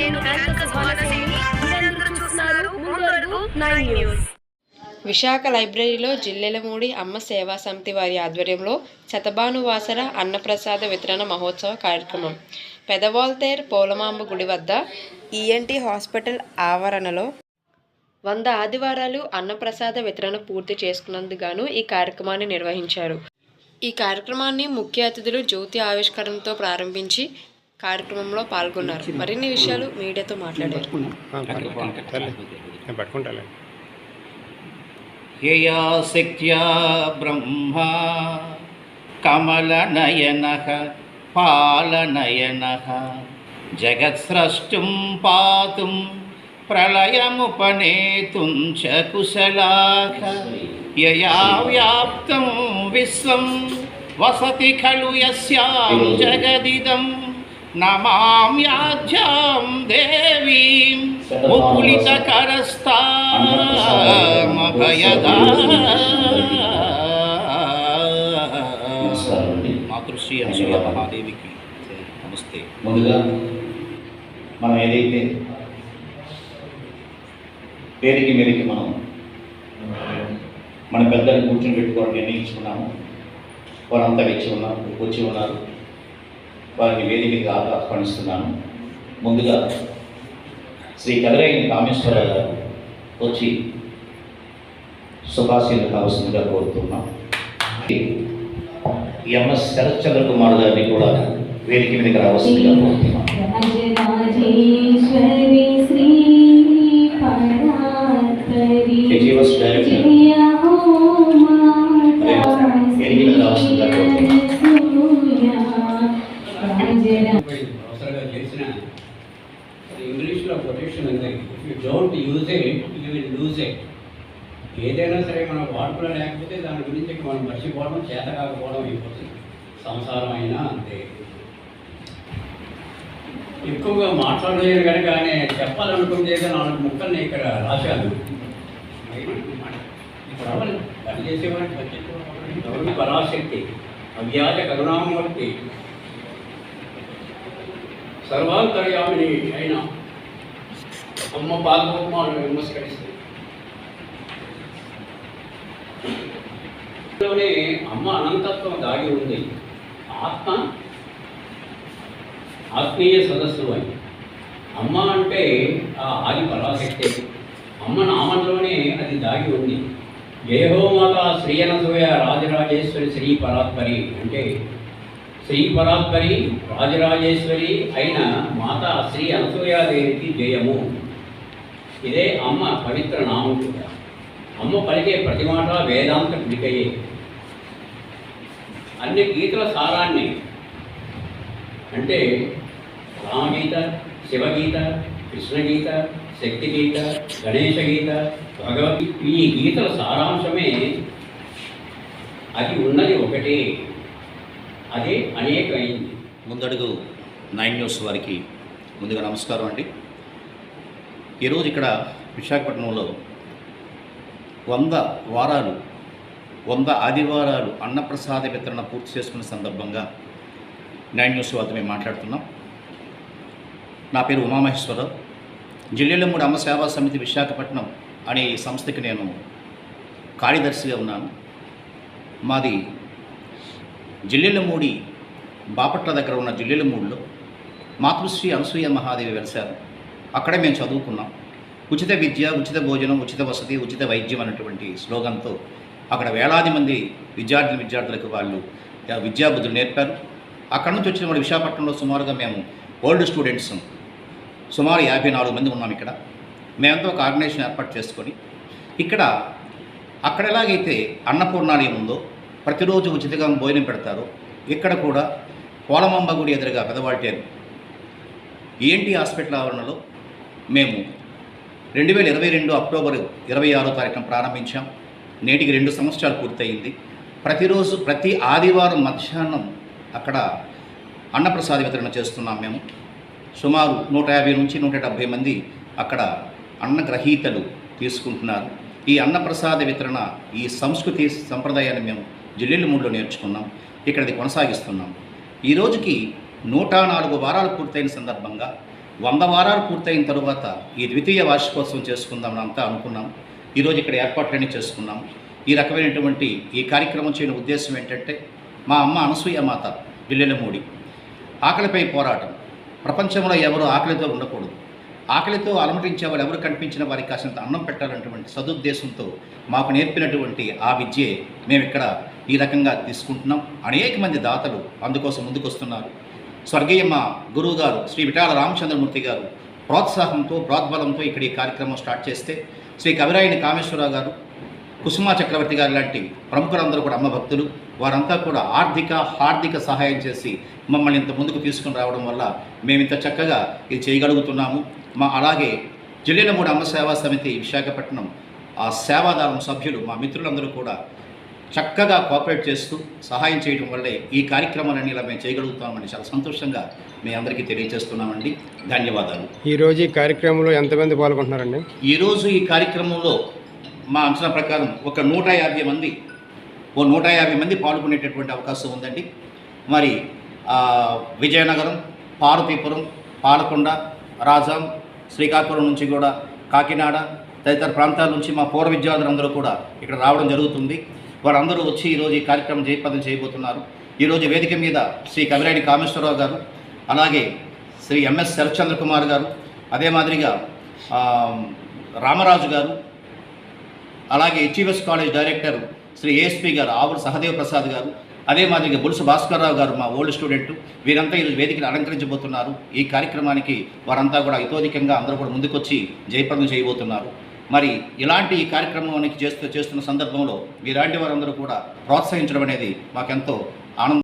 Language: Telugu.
నేను విశాఖ లైబ్రరీలో జిల్లెలమూడి అమ్మ సేవా సమితి వారి ఆధ్వర్యంలో శతభానువాసర అన్నప్రసాద వితరణ మహోత్సవ కార్యక్రమం. పెదవాల్తేర్ పోలమాంబ గుడి వద్ద ఈఎన్టీ హాస్పిటల్ ఆవరణలో వంద ఆదివారాలు అన్నప్రసాద వితరణ పూర్తి చేసుకున్నందుకు ఈ కార్యక్రమాన్ని నిర్వహించారు. ఈ కార్యక్రమాన్ని ముఖ్య అతిథులు జ్యోతి ఆవిష్కరణతో ప్రారంభించి కార్యక్రమంలో పాల్గొన్నారు. మరిన్ని విషయాలు మీడియాతో మాట్లాడారు యయా కమలనయన పాలనయన జగత్స్రష్టుం పాతుం ప్రళయముపనేతుం చ కుశలాఖ యయా వ్యాప్తం విశ్వం వసతి ఖలు జగదిదం. నమామ్యాధ్యాం దేవీం మాతృశ్రీ అనసూయ మహాదేవికి నమస్తే. ముందుగా మనం ఏదైతే పేరుకి మేరకి మనం మన పెద్దలు కూర్చొని పెట్టుకోవడం నిర్ణయించుకున్నాము. వారంతా వచ్చి ఉన్నారు వచ్చి ఉన్నారు. వారిని వేదికగా ఆహ్వానిస్తున్నాను ముందుగా శ్రీ కదరైన కామేశ్వరరావు గారు వచ్చి శుభాశీలు కావాల్సిందిగా కోరుతున్నాం. ఎంఎస్ శరత్ చంద్ర కుమార్ గారిని కూడా వేదిక మీదకి రావాల్సిందిగా కోరుతున్నాం. రాజరా అవసరంగా తెలిసిన ఇంగ్లీష్లో కొటేషన్ ఉంది you don't use it you will lose it ఏదైనా సరే మనం వాడుకులో లేకపోతే దాని గురించి మనం మర్చిపోవడం చేత కాకపోవడం అయిపోతుంది. సంసారం అయినా అంతే. ఎక్కువగా మాట్లాడలేను కనుక నేను చెప్పాలనుకుంటే నాలుగు ముక్కల్ని ఇక్కడ రాశాను. ఇప్పుడు అవ్వాలి పని చేసేవాడికి వచ్చేవాడికి పరాశక్తి? అవ్యాజ కరుణామూర్తి. సర్వాంతర్యామిని అయిన అమ్మ పాల్గొమాలను నమస్కరిస్తుంది లోనే అమ్మ అనంతత్వం దాగి ఉంది. ఆత్మ ఆత్మీయ సదస్సు అని. అమ్మ అంటే ఆ ఆది పరాశక్తి. అమ్మ నామంలోనే అది దాగి ఉంది. జయహోమాత శ్రీ అనసూయ రాజరాజేశ్వరి శ్రీ పరాత్పరి అంటే శ్రీ పరాత్పరి రాజరాజేశ్వరి అయిన మాత శ్రీ అనసూయాదేవికి జయము. ఇదే అమ్మ పవిత్ర నామం కూడా. అమ్మ పలికే ప్రతి మాట వేదాంత పిడికయే. అన్ని గీతల సారాన్ని అంటే రామగీత శివగీత కృష్ణగీత శక్తి గీత గణేశ గీత భగవద్గీత ఈ గీతల సారాంశమే అది ఉన్నది ఒకటే. అది అనేకమైంది. ముందడుగు నైన్ న్యూస్ వారికి ముందుగా నమస్కారం అండి. ఈరోజు ఇక్కడ విశాఖపట్నంలో వంద వారాలు వంద ఆదివారాలు అన్నప్రసాద వితరణ పూర్తి చేసుకున్న సందర్భంగా నైన్ న్యూస్ వారితో మేము మాట్లాడుతున్నాం. నా పేరు ఉమామహేశ్వరరావు. జిల్లాలో మూడు అమ్మ సేవా సమితి విశాఖపట్నం అనే సంస్థకి నేను కార్యదర్శిగా ఉన్నాను. మాది జిల్లెలమూడి బాపట్ల దగ్గర ఉన్న జిల్లెలమూడిలో మాతృశ్రీ అనసూయ మహాదేవి వెలిశారు. అక్కడే మేము చదువుకున్నాం. ఉచిత విద్య ఉచిత భోజనం ఉచిత వసతి ఉచిత వైద్యం అనేటువంటి స్లోగన్తో అక్కడ వేలాది మంది విద్యార్థులు విద్యార్థులకు వాళ్ళు విద్యాబుద్ధులు నేర్పారు. అక్కడ నుంచి వచ్చిన మన విశాఖపట్నంలో సుమారుగా మేము ఓల్డ్ స్టూడెంట్స్. సుమారు యాభై నాలుగు మంది ఉన్నాం ఇక్కడ. మేమంతా ఒక ఆర్గనైజేషన్ ఏర్పాటు చేసుకొని ఇక్కడ అక్కడ ఎలాగైతే అన్నపూర్ణాలయం ఉందో ప్రతిరోజు ఉచితంగా భోజనం పెడతారు. ఇక్కడ కూడా కోలమంబ గుడి ఎదురుగా పెదవాల్టేరు ఈఎన్టీ హాస్పిటల్ ఆవరణలో? మేము రెండు వేల ఇరవై రెండు అక్టోబర్ ఇరవై ఆరో తారీఖున ప్రారంభించాం. నేటికి రెండు సంవత్సరాలు పూర్తయింది. ప్రతిరోజు ప్రతి ఆదివారం మధ్యాహ్నం అక్కడ అన్నప్రసాద వితరణ చేస్తున్నాం మేము. సుమారు నూట యాభై నుంచి నూట డెబ్భై మంది అక్కడ అన్నగ్రహీతలు తీసుకుంటున్నారు. ఈ అన్నప్రసాద వితరణ ఈ సంస్కృతి సంప్రదాయాన్ని మేము జిల్లెలు మూడులో నేర్చుకున్నాం ఇక్కడ అది కొనసాగిస్తున్నాం. ఈ రోజుకి నూట నాలుగు వారాలు పూర్తయిన సందర్భంగా వంద వారాలు పూర్తయిన తరువాత ఈ ద్వితీయ వార్షికోత్సవం చేసుకుందామని అంతా అనుకున్నాం. ఈరోజు ఇక్కడ ఏర్పాట్లన్నీ చేసుకున్నాం. ఈ రకమైనటువంటి ఈ కార్యక్రమం చేయని ఉద్దేశం ఏంటంటే మా అమ్మ అనసూయ మాత ఢిల్లీలమూడి ఆకలిపై పోరాటం. ప్రపంచంలో ఎవరు ఆకలితో ఉండకూడదు. ఆకలితో అలమటించే వాళ్ళు ఎవరు కనిపించిన వారికి కాసినంత అన్నం పెట్టాలన్నటువంటి సదుద్దేశంతో మాకు నేర్పినటువంటి ఆ విద్యే మేము ఇక్కడ ఈ రకంగా తీసుకుంటున్నాం. అనేక మంది దాతలు అందుకోసం ముందుకొస్తున్నారు. స్వర్గీయ మా గురువు గారు శ్రీ విఠాల రామచంద్రమూర్తి గారు ప్రోత్సాహంతో ప్రోద్బలంతో ఇక్కడ ఈ కార్యక్రమం స్టార్ట్ చేస్తే శ్రీ కవిరాయని కామేశ్వరరావు గారు కుసుమా చక్రవర్తి గారు లాంటి ప్రముఖులందరూ కూడా అమ్మ భక్తులు వారంతా కూడా ఆర్థిక హార్దిక సహాయం చేసి మమ్మల్ని ఇంత ముందుకు తీసుకుని రావడం వల్ల మేము ఇంత చక్కగా ఇది చేయగలుగుతున్నాము. మా అలాగే జిల్లేలమూడి అమ్మ సేవా సమితి విశాఖపట్నం ఆ సేవాదారం సభ్యులు మా మిత్రులందరూ కూడా చక్కగా కోఆపరేట్ చేస్తూ సహాయం చేయడం వల్లే ఈ కార్యక్రమాలన్నీ ఇలా మేము చేయగలుగుతామని చాలా సంతోషంగా మీ అందరికీ తెలియజేస్తున్నామండి. ధన్యవాదాలు. ఈరోజు ఈ కార్యక్రమంలో ఎంతమంది పాల్గొంటున్నారండి? ఈరోజు ఈ కార్యక్రమంలో మా అంచనా ప్రకారం ఒక నూట యాభై మంది ఓ నూట యాభై మంది పాల్గొనేటటువంటి అవకాశం ఉందండి. మరి విజయనగరం పార్వతీపురం పాలకొండ రాజాం శ్రీకాకుళం నుంచి కూడా కాకినాడ తదితర ప్రాంతాల నుంచి మా పూర్వ విద్యార్థులందరూ కూడా ఇక్కడ రావడం జరుగుతుంది. వారందరూ వచ్చి ఈరోజు ఈ కార్యక్రమం జయప్రదం చేయబోతున్నారు. ఈరోజు వేదిక మీద శ్రీ కవిరాడి కామేశ్వరరావు గారు అలాగే శ్రీ ఎంఎస్ శరత్చంద్ర కుమార్ గారు అదే మాదిరిగా రామరాజు గారు అలాగే HES college director Shri ASP garu Avula Sahadev Prasad గారు అదే మాదిరిగా బులుసు భాస్కర్రావు గారు మా ఓల్డ్ స్టూడెంట్. వీరంతా ఈరోజు వేదికను అలంకరించబోతున్నారు. ఈ కార్యక్రమానికి వారంతా కూడా ఇతోధికంగా అందరూ కూడా ముందుకొచ్చి జయప్రదం చేయబోతున్నారు. మరి ఇలాంటి ఈ కార్యక్రమానికి చేస్తూ చేస్తున్న సందర్భంలో మీలాంటి వారందరూ కూడా ప్రోత్సహించడం అనేది మాకెంతో ఆనందం